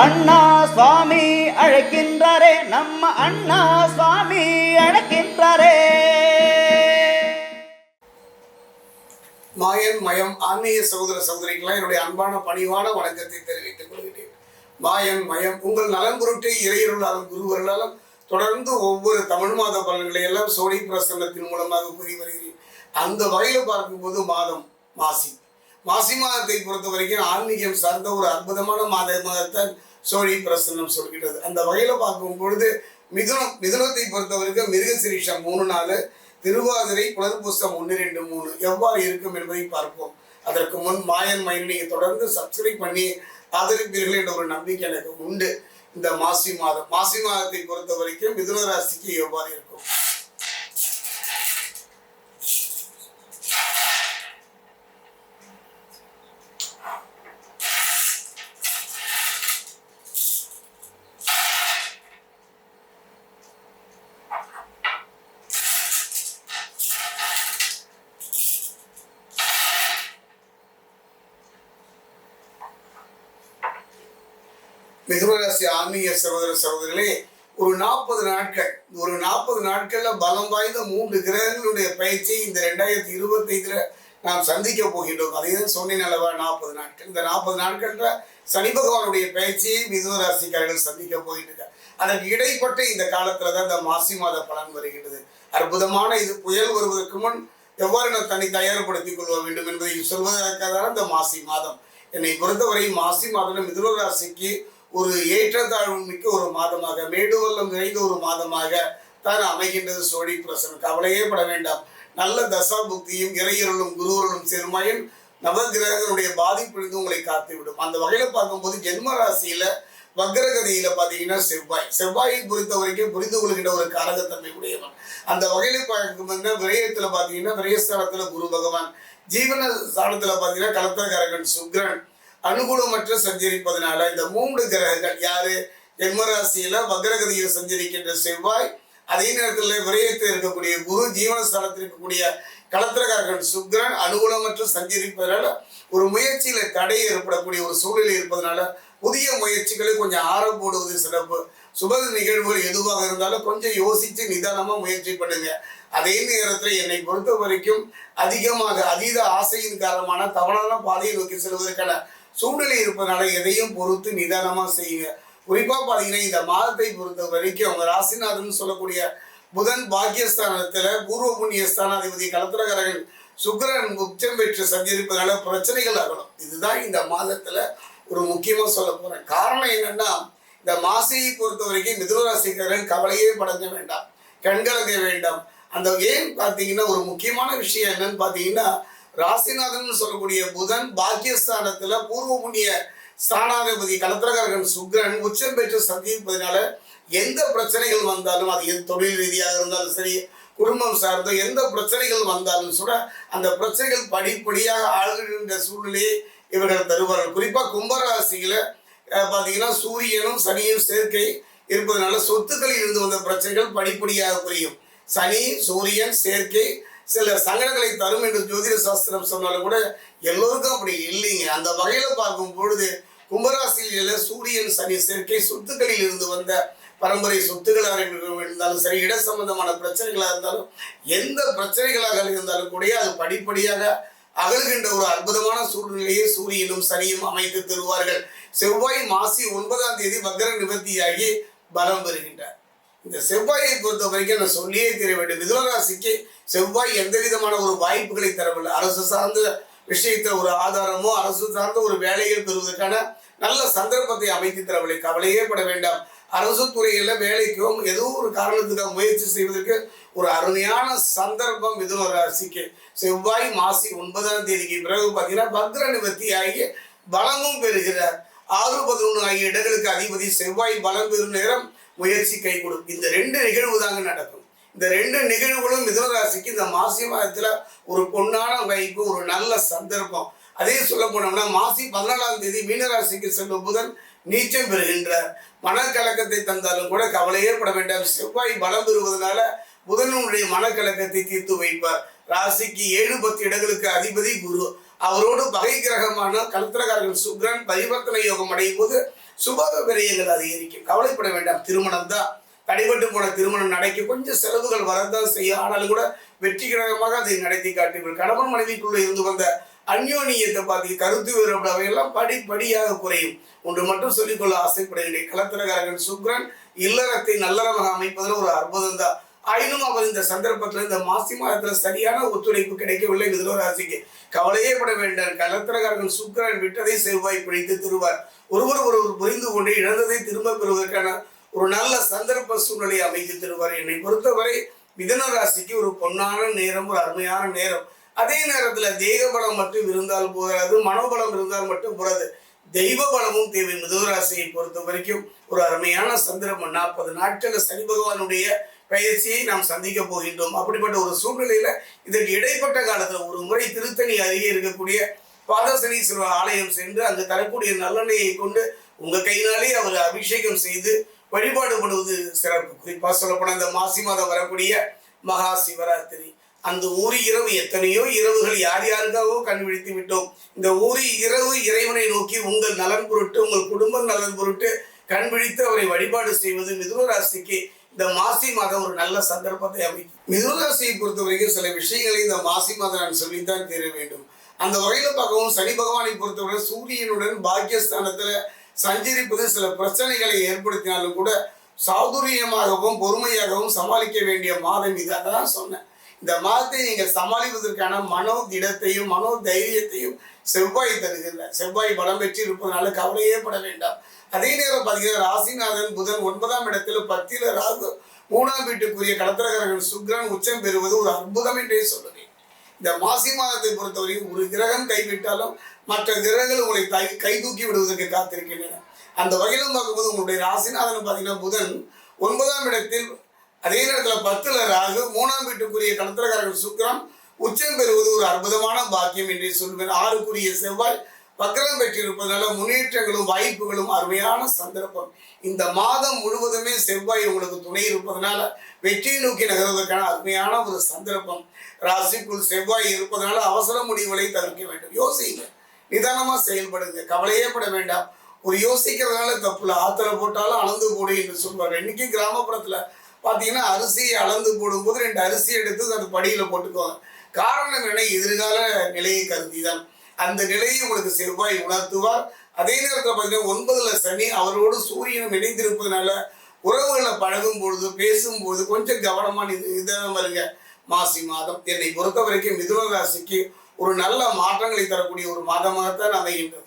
அண்ணா சுவாமி அழைக்கின்றாரே நம்ம அண்ணா சுவாமி அழைக்கின்றாரே. மாயன் மயம் ஆன்மீக சகோதர சகோதரிகளாம் என்னுடைய அன்பான பணிவான வணக்கத்தை தெரிவித்துக் கொள்கிறேன். மாயன் மயம் உங்கள் நலன் பொருட்டு இறையருளாலும் குருவர்களாலும் தொடர்ந்து ஒவ்வொரு தமிழ் மாத பலன்களை எல்லாம் சோழி பிரசன்னத்தின் மூலமாக கூறி வருகிறேன். அந்த வகையில் பார்க்கும்போது மாதம் மாசி. மாசி மாதத்தை பொறுத்த வரைக்கும் ஆன்மீகம் சார்ந்த ஒரு அற்புதமான மாத மாதத்தை சோழி பிரசன்னம் சொல்கிறது அந்த வகையில் பார்க்கும் பொழுது மிதுனம் மிதுனத்தை பொறுத்த வரைக்கும் மிருகசிரீஷம் மூணு நாள் திருவாதிரை புனர்பூசம் ஒன்று ரெண்டு மூணு எவ்வாறு இருக்கும் என்பதை பார்ப்போம். அதற்கு முன் மாயன் மயன் நீங்கள் தொடர்ந்து சப்ஸ்கிரைப் பண்ணி ஆதரிப்பீர்கள் என்ற ஒரு நம்பிக்கை எனக்கு உண்டு. இந்த மாசி மாதம் மாசி மாதத்தை பொறுத்த வரைக்கும் மிதுன ராசிக்கு எவ்வாறு இருக்கும்? மிதுனராசி ஆன்மீக சகோதர சகோதரிகளே ஒரு நாற்பது நாட்கள் ஒரு நாற்பது நாட்கள்ல பலம் வாய்ந்த மூன்று கிரகங்களுடைய பயிற்சியை இந்த ரெண்டாயிரத்தி இருபத்தைந்துல நாம் சந்திக்க போகின்றோம். அதே தான் சொன்னேன் அல்லவா நாற்பது நாட்கள். இந்த நாற்பது நாட்கள்ல சனி பகவானுடைய பயிற்சியை மிதுனராசிக்காரர்கள் சந்திக்க போகின்றனர். அதற்கு இடைப்பட்ட இந்த காலத்துல தான் இந்த மாசி மாத பலன் வருகின்றது. அற்புதமான இது புயல் வருவதற்கு முன் எவ்வாறு நான் தன்னை தயார்படுத்திக் கொள்ள வேண்டும் என்பதை சொல்வதற்காக தான் இந்த மாசி மாதம். என்னை பொறுத்தவரை மாசி மாதம் மிதுன ராசிக்கு ஒரு ஏற்றத்தாழ்வு மிக்க ஒரு மாதமாக மேடுவல்லம் நிறைந்த ஒரு மாதமாக தான் அமைகின்றது சோழி பிரசனம். கவலையே பட வேண்டாம். நல்ல தசா புக்தியும் இறையருளும் குருவருளும் சேர்மாயின் நவகிரகங்களுடைய பாதிப்பிலிருந்து உங்களை காத்து விடும் அந்த வகையில பார்க்கும்போது ஜென்ம ராசியில வக்ரகதியில பாத்தீங்கன்னா செவ்வாய். செவ்வாயை பொறுத்த வரைக்கும் புரிந்து கொள்கின்ற ஒரு காரகத்தன்மை உடையவன். அந்த வகையில பார்க்கும்போது விரயத்துல பாத்தீங்கன்னா விரயஸ்தானத்துல குரு பகவான் ஜீவன ஸ்தானத்துல பாத்தீங்கன்னா கலத்திரகாரகன் சுக்ரன் அனுகூலமற்ற சஞ்சரிப்பதனால இந்த மூன்று கிரகங்கள் யாரு? ஜென்மராசியில வக்ரகதியில் சஞ்சரிக்கின்ற செவ்வாய் அதே நேரத்தில் விரயத்தில் இருக்கக்கூடிய குரு ஜீவனஸ்தானத்தில் இருக்கக்கூடிய கலத்திரகாரகன் சுக்ரன் அனுகூலமற்ற சஞ்சரிப்பதனால ஒரு முயற்சியில தடை ஏற்படக்கூடிய ஒரு சூழ்நிலை இருப்பதனால புதிய முயற்சிகளை கொஞ்சம் ஆரம் போடுவது சிறப்பு. சுப நிகழ்வுகள் எதுவாக இருந்தாலும் கொஞ்சம் யோசிச்சு நிதானமா முயற்சி பண்ணுங்க. அதே நேரத்தில் என்னை பொறுத்த வரைக்கும் அதிகமாக அதீத ஆசையின் காரணமான தவறான பாதையை நோக்கி செல்வதற்கான சூழ்நிலை இருப்பதனால எதையும் பொறுத்து நிதானமா செய்யுங்க. குறிப்பா பாத்தீங்கன்னா இந்த மாதத்தை பொறுத்த வரைக்கும் அவங்க ராசிநாதன் சொல்லக்கூடிய புதன் பாக்கியஸ்தானத்துல பூர்வ புண்ணிய ஸ்தானாதிபதி கலத்திரகரகன் சுக்கிரன் உச்சம் பெற்று சஞ்சரிப்பதனால பிரச்சனைகள் ஆகணும் இதுதான் இந்த மாதத்துல ஒரு முக்கியமா சொல்ல போறேன். காரணம் என்னன்னா இந்த மாசியை பொறுத்த வரைக்கும் மிதுனராசிக்காரன் கவலையே படங்க வேண்டாம். கண்கலங்க வேண்டாம். அந்த ஏன் பார்த்தீங்கன்னா ஒரு முக்கியமான விஷயம் என்னன்னு பார்த்தீங்கன்னா ராசிநாதன் சொல்லக்கூடிய புதன் பாக்கியஸ்தானத்துல பூர்வ புண்ணிய ஸ்தானாதிபதி கலத்திரகரகன் சுக்ரன் உச்சம் பெற்று சந்திப்பதனால எந்த பிரச்சனைகள் வந்தாலும் அது எது தொழில் ரீதியாக இருந்தாலும் சரி குடும்பம் சார்ந்த எந்த பிரச்சனைகள் வந்தாலும் கூட அந்த பிரச்சனைகள் படிப்படியாக ஆளுகின்ற சூழ்நிலையை இவர்கள் தருவார்கள். குறிப்பாக கும்பராசியில பார்த்தீங்கன்னா சூரியனும் சனியும் சேர்க்கை இருப்பதனால சொத்துக்களில் இருந்து வந்த பிரச்சனைகள் படிப்படியாக குறையும். சனி சூரியன் சேர்க்கை சில சங்கடங்களை தரும் என்று ஜோதிட சாஸ்திரம் சொன்னாலும் கூட எல்லோருக்கும் அப்படி இல்லைங்க. அந்த வகையில பார்க்கும் பொழுது கும்பராசியில சூரியன் சனி சேர்க்கை சொத்துக்களில் இருந்து வந்த பரம்பரை சொத்துக்களாக இருந்தாலும் சரி இட சம்பந்தமான பிரச்சனைகளாக இருந்தாலும் எந்த பிரச்சனைகளாக இருந்தாலும் கூட அது படிப்படியாக அகல்கின்ற ஒரு அற்புதமான சூழ்நிலையை சூரியனும் சனியும் அமைத்து தருவார்கள். செவ்வாய் மாசி ஒன்பதாம் தேதி வக்ர நிவர்த்தியாகி பலம் பெறுகின்றார். இந்த செவ்வாயை பொறுத்த வரைக்கும் நான் சொல்லியே தெரிய வேண்டும். மிதுனராசிக்கு செவ்வாய் எந்த விதமான ஒரு வாய்ப்புகளை தரவில்லை. அரசு சார்ந்த விஷயத்தில் ஒரு ஆதாரமோ அரசு சார்ந்த ஒரு வேலைகள் பெறுவதற்கான நல்ல சந்தர்ப்பத்தை அமைத்து தரவில்லை. கவலையே பட வேண்டாம். அரசு துறையில வேலைக்கும் ஏதோ ஒரு காரணத்துக்காக முயற்சி செய்வதற்கு ஒரு அருமையான சந்தர்ப்பம் மிதுன ராசிக்கு செவ்வாய் மாசி ஒன்பதாம் தேதிக்கு பிறகு பார்த்தீங்கன்னா பக்ர நிவர்த்தி ஆகிய பலமும் பெறுகிறார். ஆறு பதினொன்று ஆகிய இடங்களுக்கு அதிபதி செவ்வாய் பலம் பெறும் நேரம் முயற்சி கை கொடுக்கும் இந்த ரெண்டு நிகழ்வு தாங்க நடக்கும். இந்த ரெண்டு நிகழ்வுகளும் மிதுன ராசிக்கு இந்த மாசி மாதத்துல ஒரு பொன்னான வைப்பு ஒரு நல்ல சந்தர்ப்பம். அதே சொல்ல போனோம்னா மாசி பதினாலாம் தேதி மீனராசிக்கு செல்லும் புதன் நீச்சம் பெறுகின்றார். மனக்கலக்கத்தை தந்தாலும் கூட கவலையே பட வேண்டாம். செவ்வாய் பலம் பெறுவதனால புதனுடைய மனக்கலக்கத்தை தீர்த்து வைப்பார். ராசிக்கு ஏழு பத்து இடங்களுக்கு அதிபதி குரு. அவரோடு பகை கிரகமான கலத்திரகாரர்கள் சுக்ரன் பரிவர்த்தனை யோகம் அடையும் போது சுப விரயங்கள் அதிகரிக்கும். கவலைப்பட வேண்டாம் திருமணம் தான். தடைபட்டு போன திருமணம் நடக்க கொஞ்சம் செலவுகள் வரதான் செய்யும். ஆனாலும் கூட வெற்றிகரமாக அதை நடத்தி காட்டுவீர்கள் கணவன் மனைவிக்குள்ள இருந்து வந்த அந்யோனியத்தை பார்த்து கருத்து வேறுபாடு அவையெல்லாம் படிப்படியாக குறையும். ஒன்று மட்டும் சொல்லிக்கொள்ள ஆசைப்படுகிறேன். கலத்திரகாரர்கள் சுக்ரன் இல்லறத்தை நல்லறமாக அமைப்பதில் ஒரு அற்புதம் தான். ஆயினும் அவர் இந்த சந்தர்ப்பத்தில் இந்த மாசி மாதத்தில் சரியான ஒத்துழைப்பு கிடைக்கவில்லை மிதுன ராசிக்கு. கவலையே பட வேண்டாம். கலத்திரகாரகன் சுக்கிரன் விட்டதை செவ்வாய் பிடித்து திருவார். ஒருவர் ஒருவர் புரிந்து கொண்டு இழந்ததை திரும்ப பெறுவதற்கான ஒரு நல்ல சந்தர்ப்ப சூழ்நிலை அமைத்து தருவார். என்னை பொறுத்தவரை மிதுன ராசிக்கு ஒரு பொன்னான நேரம் ஒரு அருமையான நேரம். அதே நேரத்துல தேக பலம் மட்டும் இருந்தால் போதாது மனோபலம் இருந்தால் மட்டும் போதாது. தெய்வ பலமும் தேவை மிதுன ராசியை பொறுத்த வரைக்கும். ஒரு அருமையான சந்தர்ப்பம் நாற்பது நாட்கள் சனி பகவானுடைய பயிற்சியை நாம் சந்திக்க போகின்றோம். அப்படிப்பட்ட ஒரு சூழ்நிலையில இதற்கு இடைப்பட்ட காலத்தில் ஒரு முறை திருத்தணி அருகே இருக்கக்கூடிய பாதசனீஸ்வரர் ஆலயம் சென்று அங்கு தரக்கூடிய நல்லெண்ணெயை கொண்டு உங்க கையினாலே அவர் அபிஷேகம் செய்து வழிபாடு பண்ணுவது சிறப்பு. குறிப்பாக சொல்லப்போனால் இந்த மாசி மாதம் வரக்கூடிய மகா சிவராத்திரி. அந்த ஊரி இரவு எத்தனையோ இரவுகள் யார் யாருக்காகவோ கண்டுபிடித்து விட்டோம். இந்த ஊரி இரவு இறைவனை நோக்கி உங்கள் நலன் பொருட்டு உங்கள் குடும்ப நலன் பொருட்டு கண்பிடித்து அவரை வழிபாடு செய்வது மிதுன ராசிக்கு இந்த மாசி மாதம் ஒரு நல்ல சந்தர்ப்பத்தை அமைக்கும். மிதுனராசியை பொறுத்த வரைக்கும் சில விஷயங்களை இந்த மாசி மாதம் நான் சொல்லித்தான் தெரிய வேண்டும். அந்த வகையில் பார்க்கவும் சனி பகவானை பொறுத்தவரை சூரியனுடன் பாக்கியஸ்தானத்தில் சஞ்சரிப்பது சில பிரச்சனைகளை ஏற்படுத்தினாலும் கூட சாதுரியமாகவும் பொறுமையாகவும் சமாளிக்க வேண்டிய மாதம் இது. அதான் சொன்னேன். இந்த மாதத்தை நீங்கள் சமாளிப்பதற்கான மனோ திடத்தையும் மனோ தைரியத்தையும் செவ்வாய் தருகின்ற செவ்வாய் பலம் பெற்று இருப்பதனால கவலையே பட வேண்டாம். அதே நேரம் பார்த்தீங்கன்னா ராசிநாதன் புதன் ஒன்பதாம் இடத்துல பத்தில ராகு மூணாம் வீட்டுக்குரிய கடத்திரகரகன் சுக்கிரன் உச்சம் பெறுவது ஒரு அற்புதம் என்றே சொல்லுவேன். இந்த மாசி மாதத்தை பொறுத்தவரையும் ஒரு கிரகம் கைவிட்டாலும் மற்ற கிரகங்கள் உங்களை கை கை தூக்கி விடுவதற்கு காத்திருக்கின்றன. அந்த வகையிலும் பார்க்கும்போது உங்களுடைய ராசிநாதன் பார்த்தீங்கன்னா புதன் ஒன்பதாம் இடத்தில் அதே நேரத்தில் பத்துல ராகு மூணாம் வீட்டுக்குரிய கடத்திரக்காரர்கள் சுக்கிரம் உச்சம் பெறுவது ஒரு அற்புதமான பாக்கியம் என்று சொல்வேன் ஆறுக்குரிய செவ்வாய் வக்ரம் பெற்றிருப்பதனால முன்னேற்றங்களும் வாய்ப்புகளும் அருமையான சந்தர்ப்பம். இந்த மாதம் முழுவதுமே செவ்வாய் உங்களுக்கு துணை இருப்பதனால வெற்றியை நோக்கி நகர்வதற்கான அருமையான ஒரு சந்தர்ப்பம். ராசிக்குள் செவ்வாய் இருப்பதனால அவசர முடிவுகளை தவிர்க்க வேண்டும். யோசிங்க. நிதானமா செயல்படுங்க. கவலையே பட வேண்டாம். ஒரு யோசிக்கிறதுனால தப்புல ஆத்திர போட்டாலும் அளந்து போடு என்று சொல்வாங்க இன்னைக்கு கிராமப்புறத்துல பார்த்தீங்கன்னா அரிசியை அளந்து போடும்போது ரெண்டு அரிசி எடுத்து அது படியில் போட்டுக்குவாங்க. காரணம் நிலை எதிர்கால நிலையை கருதி தான். அந்த நிலையை உங்களுக்கு செவ்வாய் உணர்த்துவார். அதே நேரத்தில் பார்த்தீங்கன்னா ஒன்பதுல சனி அவரோடு சூரியனும் இணைந்திருப்பதனால உறவுகளை பழகும் பொழுது பேசும்போது கொஞ்சம் கவனமாக நிதானமா இருங்க மாசி மாதம். என்னை பொறுத்த வரைக்கும் மிதுன ராசிக்கு ஒரு நல்ல மாற்றங்களை தரக்கூடிய ஒரு மாதமாகத்தான் அமைகின்றது.